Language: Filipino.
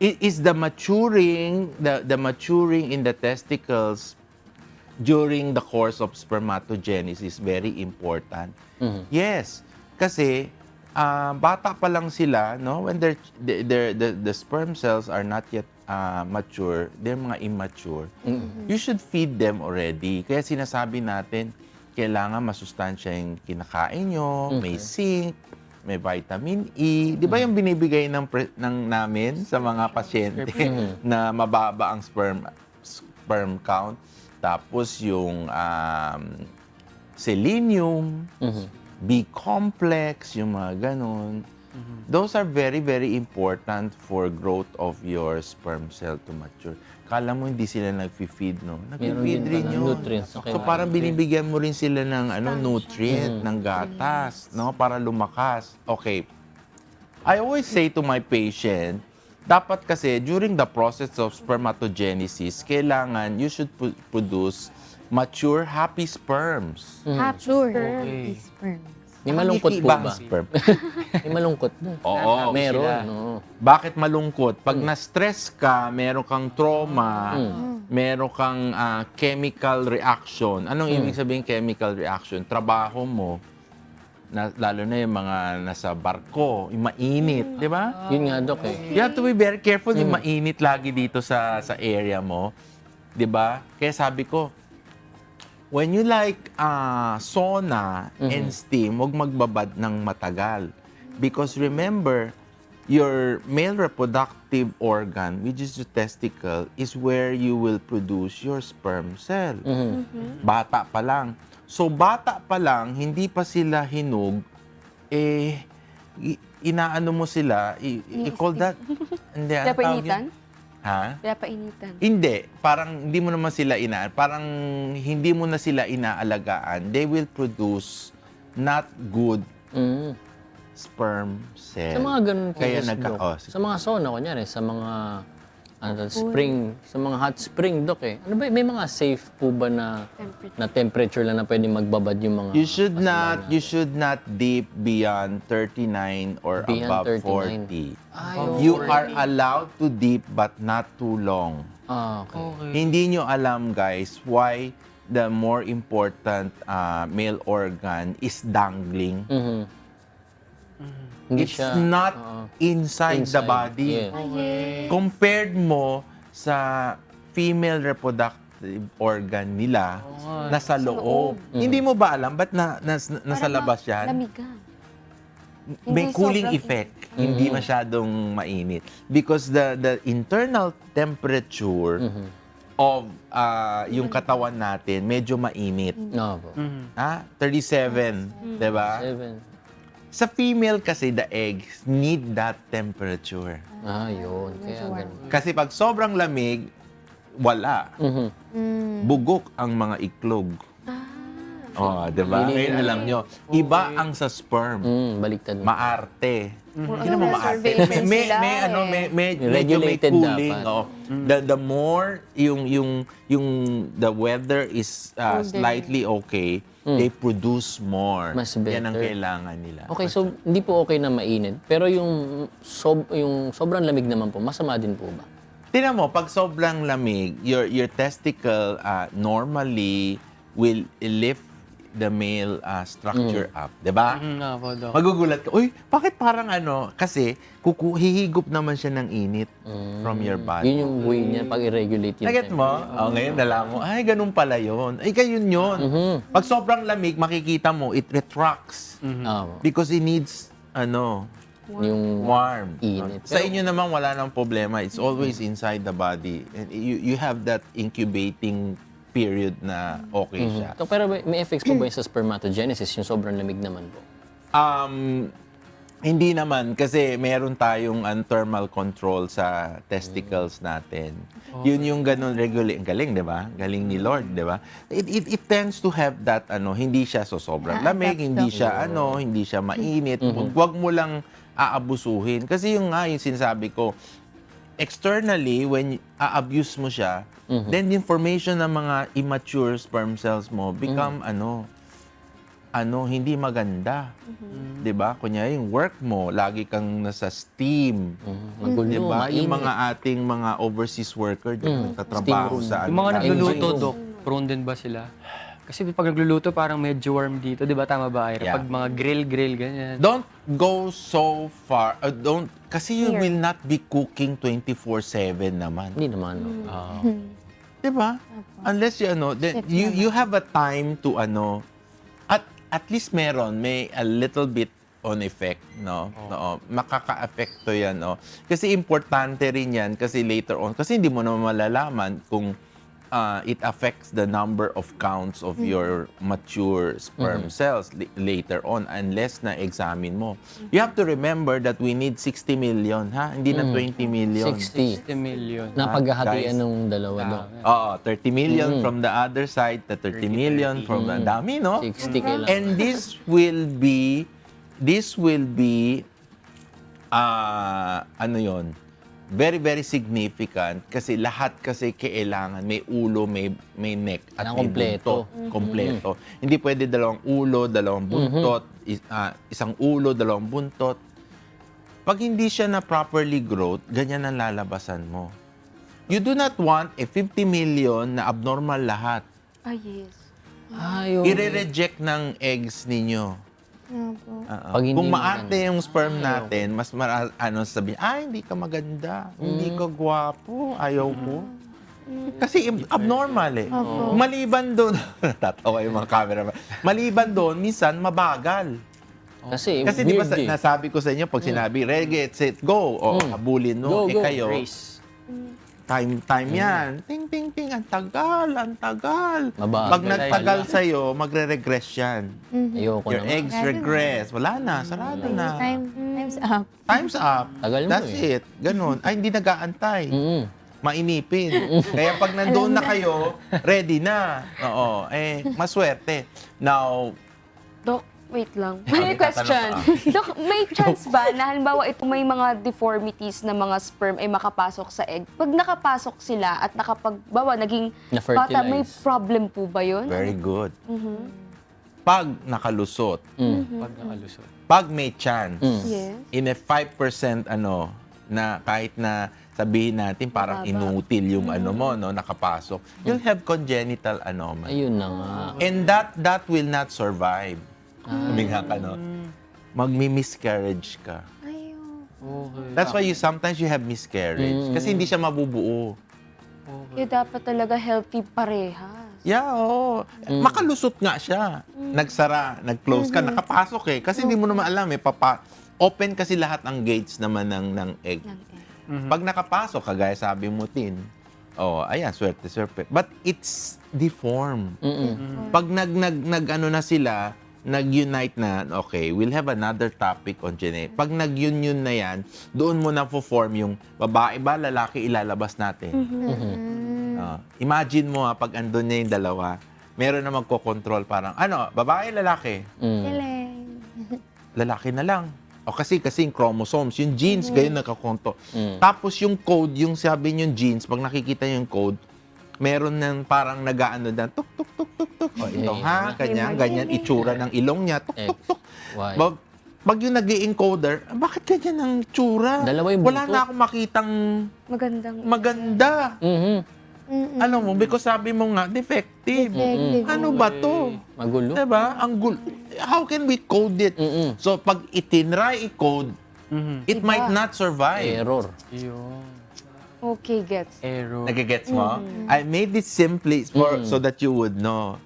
is the maturing the the maturing in the testicles during the course of spermatogenesis very important. Yes, kasi ah, bata pa lang sila, no? When they're, the, the, the, the sperm cells are not yet ah, mature, they're mga immature. You should feed them already. Kaya sinasabi natin, kailangan masustansya yung kinakain nyo, may zinc, may vitamin E. Di ba yung binibigay ng, pre- ng namin sa mga pasyente na mababa ang sperm sperm count? Tapos yung um, selenium, B-complex, yung mga ganun. Those are very, very important for growth of your sperm cell to mature. Kala mo hindi sila nag-feed, no? Nag-feed rin yun. nutrients, okay. So parang binibigyan mo rin sila ng ano, nutrient, ng gatas, no? Para lumakas. Okay. I always say to my patient, dapat kasi during the process of spermatogenesis, kailangan you should produce mature, happy sperms. Happy sperm. sperm. May malungkot po ba? May malungkot ba? Oo. Meron, no. Bakit malungkot? Pag na-stress ka, meron kang trauma, meron kang ah, chemical reaction. Anong ibig sabihin chemical reaction? Trabaho mo, na, lalo na yung mga nasa barko, yung mainit, di ba? Yun nga, Dok, eh. You have to be very careful yung mainit lagi dito sa sa area mo. 'Di ba? Kaya sabi ko, when you like ah, sauna and steam, huwag magbabad ng matagal. Because remember, your male reproductive organ, which is your testicle, is where you will produce your sperm cell. Bata pa lang. So, bata pa lang, hindi pa sila hinug, eh, inaano mo sila, i- i- call that, hindi, ano tawag? Ha? Kaya painitan. Hindi, parang hindi mo naman sila ina, parang hindi mo na sila inaalagaan. They will produce not good Mm. sperm cell. Sa mga ganun po, Kaya nagka, oh, sige. Sa mga sauna, kunyari, sa mga ano, to, spring, sa mga hot spring, Dok, eh. Ano ba, may mga safe po ba na Temperature. na temperature lang na pwede magbabad yung mga... You should not, you should not dip beyond 39 or Beyond above 39. 40. Ay, You are allowed to dip but not too long. Ah, okay. Hindi nyo alam, guys, why the more important uh, male organ is dangling. Mhm. Hindi It's siya... not oo. inside, the Inside, body. yeah. Compared mo sa female reproductive organ nila, nasa loob. Hindi mo ba alam? Ba't na, nas, nasa Para labas yan? Lamigan. May Hindi cooling sobrang effect. Hindi masyadong mainit. Because the the internal temperature of ah, yung katawan natin medyo mainit. No, po. Ha? 37, 'di ba? Seven. Sa female kasi the eggs need that temperature. Ah, yun. Kaya ganun. Kasi pag sobrang lamig, wala. Mhm. Bugok ang mga iklog. Oh, 'di ba? Ngayon alam nyo, iba ang sa sperm. Mm, baliktad. Maarte. Hindi Ano, naman may maarte. surveillance May, may, sila may, ano, eh. may, may, medyo may Regulated cooling. dapat. Oh. The, the more yung, yung, yung the weather is uh, Colder. slightly okay, they produce more. Mas Yan ang better. kailangan nila. Okay, so hindi po okay na mainit. Pero yung, sob, yung sobrang lamig naman po, masama din po ba? Tingnan mo, pag sobrang lamig, your, your testicle uh, normally will lift the male uh, structure up. 'di ba? nga po, Doc. Magugulat ka, uy, bakit parang ano? Kasi kuku hihigop naman siya ng init from your body. Yun yung way niya pag i-regulate yung Naget mo? Oh, ngayon nalaman mo, ay, ganun pala yun. Ay, ganyan yun. Pag sobrang lamig, makikita mo, it retracts. Ah, Because it needs, ano, yung warm. Init. Sa inyo naman, wala nang problema. It's always inside the body. And you, you have that incubating period na okay siya. So, pero may, may effects po ba yung sa spermatogenesis, yung sobrang lamig naman po? Um, hindi naman kasi meron tayong um, thermal control sa testicles natin. Yun yung ganun regulate. Ang galing, 'di ba? Galing ni Lord, 'di ba? It, it it tends to have that ano, hindi siya so sobrang lamig, hindi siya ano, hindi siya mainit. Huwag mo lang aabusuhin kasi yung nga yung sinasabi ko, externally when a-abuse mo siya, then the information ng mga immature sperm cells mo become ano, ano, hindi maganda. 'Di ba? Kunya yung work mo, lagi kang nasa steam. Mhm. Magulo, 'Di ba? Yung mga ating mga overseas worker dyan, nagtatrabaho Steam room. sa Yung mga ano, nagluluto. Dok, prone din ba sila? Kasi pag nagluluto, parang medyo warm dito. Di ba? Tama ba, Ira? Yeah. Pag mga grill-grill, ganyan. Don't go so far. uh, don't kasi you Here. will not be cooking 24/7 naman. Hindi naman. no? Ah. 'Di ba? Unless you ano, then you naman. you have a time to ano at at least meron may a little bit on effect, no? No, makaka-apekto 'yan, no? Kasi importante rin 'yan kasi later on kasi hindi mo naman malalaman kung uh, it affects the number of counts of your mature sperm cells li- later on unless na examine mo. You have to remember that we need 60 million, ha? Hindi na 20 million. 60. 60 million. Napaghahatian guys. nung dalawa doon. Oo, 30 million from the other side, the 30 million from the dami, no? 60 kailangan. And this will be, this will be, ah, ano yon very, very significant kasi lahat kasi kailangan may ulo, may, may neck at Kailangan may kompleto. buntot. Kompleto. Hindi pwede dalawang ulo, dalawang buntot, is- ah, isang ulo, dalawang buntot. Pag hindi siya na properly growth, ganyan ang lalabasan mo. You do not want a 50 million na abnormal lahat. Ah, yes. Ayaw. Ire-reject ng eggs ninyo. Opo. Oo. Pag hindi Kung maarte maganda. yung sperm natin, mas mara, ano sabihin, ay, hindi ka maganda, hindi ka gwapo, ayaw ko. Kasi im- abnormal eh. Maliban doon, tatawa yung mga camera. Maliban doon, minsan mabagal. Kasi, Kasi di ba weird sa- eh. nasabi ko sa inyo, pag sinabi, reggae, set, go, o habulin mo, Go, eh go, kayo, Race. Time, time yan. Ting, ting, ting, ang tagal, ang tagal. Mabagal. Pag nagtagal sa'yo, magre-regress yan. Ayoko Your naman. eggs regress. Wala na, sarado na. Time, time's up. Time's up. Tagal mo That's eh. it. Ganun. Ay, hindi nag-aantay. Mm-mm. Mainipin. Kaya pag nandoon na kayo, ready na. Oo. Eh, maswerte. Now, Dok, wait lang. Okay, May question. tatanong Dok, may chance ba na halimbawa ito may mga deformities na mga sperm ay makapasok sa egg? Pag nakapasok sila at nakapagbawa, naging Na-fertilize. bata, may problem po ba yun? very good. Pag nakalusot, Pag nakalusot. pag may chance, Yes. in a 5% ano, na kahit na sabihin natin parang Mababa. inutil yung ano mo, no, nakapasok, you'll have congenital anomaly. Ayun na nga. And that that will not survive. Huminga ka, no? Magmi-miscarriage ka. Ayun. Okay. That's why you sometimes you have miscarriage. Kasi hindi siya mabubuo. Kaya dapat talaga healthy parehas. Yeah, oo. Makalusot nga siya. Nagsara, nag-close ka, nakapasok eh. Kasi hindi mo naman alam eh, papa, open kasi lahat ang gates naman ng, ng egg. Ng egg. Pag nakapasok, kagaya sabi mo, Tin, oh, ayan, swerte, swerte. But it's deformed. Pag nag, nag, nag, ano na sila, nag-unite na, okay, we'll have another topic on genetic. Pag nag-union na yan, doon mo na form yung babae ba, lalaki ilalabas natin. Ah, imagine mo ha, pag andun niya yung dalawa, meron na magkocontrol parang, ano, babae, lalaki? Mm. Lalaki na lang. O kasi kasi yung chromosomes, yung genes, kayo nakakonto. Mm. Tapos yung code, yung sabi yung genes, pag nakikita yung code, meron ng parang nagaano na, tuk, tuk, tuk, tuk, tuk. O ito Okay. ha, ganyan, ganyan, itsura ng ilong niya, tuk, tuk, tuk. Ba- pag yung nag encoder bakit ganyan ang tsura? Dalawa yung Wala na akong makitang Magandang. maganda. Mhm. Mm-mm. Alam mo, because sabi mo nga, defective. Effective. Ano ba to? Magulo. Diba? Ang gul- How can we code it? Mm-mm. So, pag itinry i-code, Mhm. it might not survive. Error. Yun. Okay, gets. Error. Nagigets mo? I made it simply for so that you would know.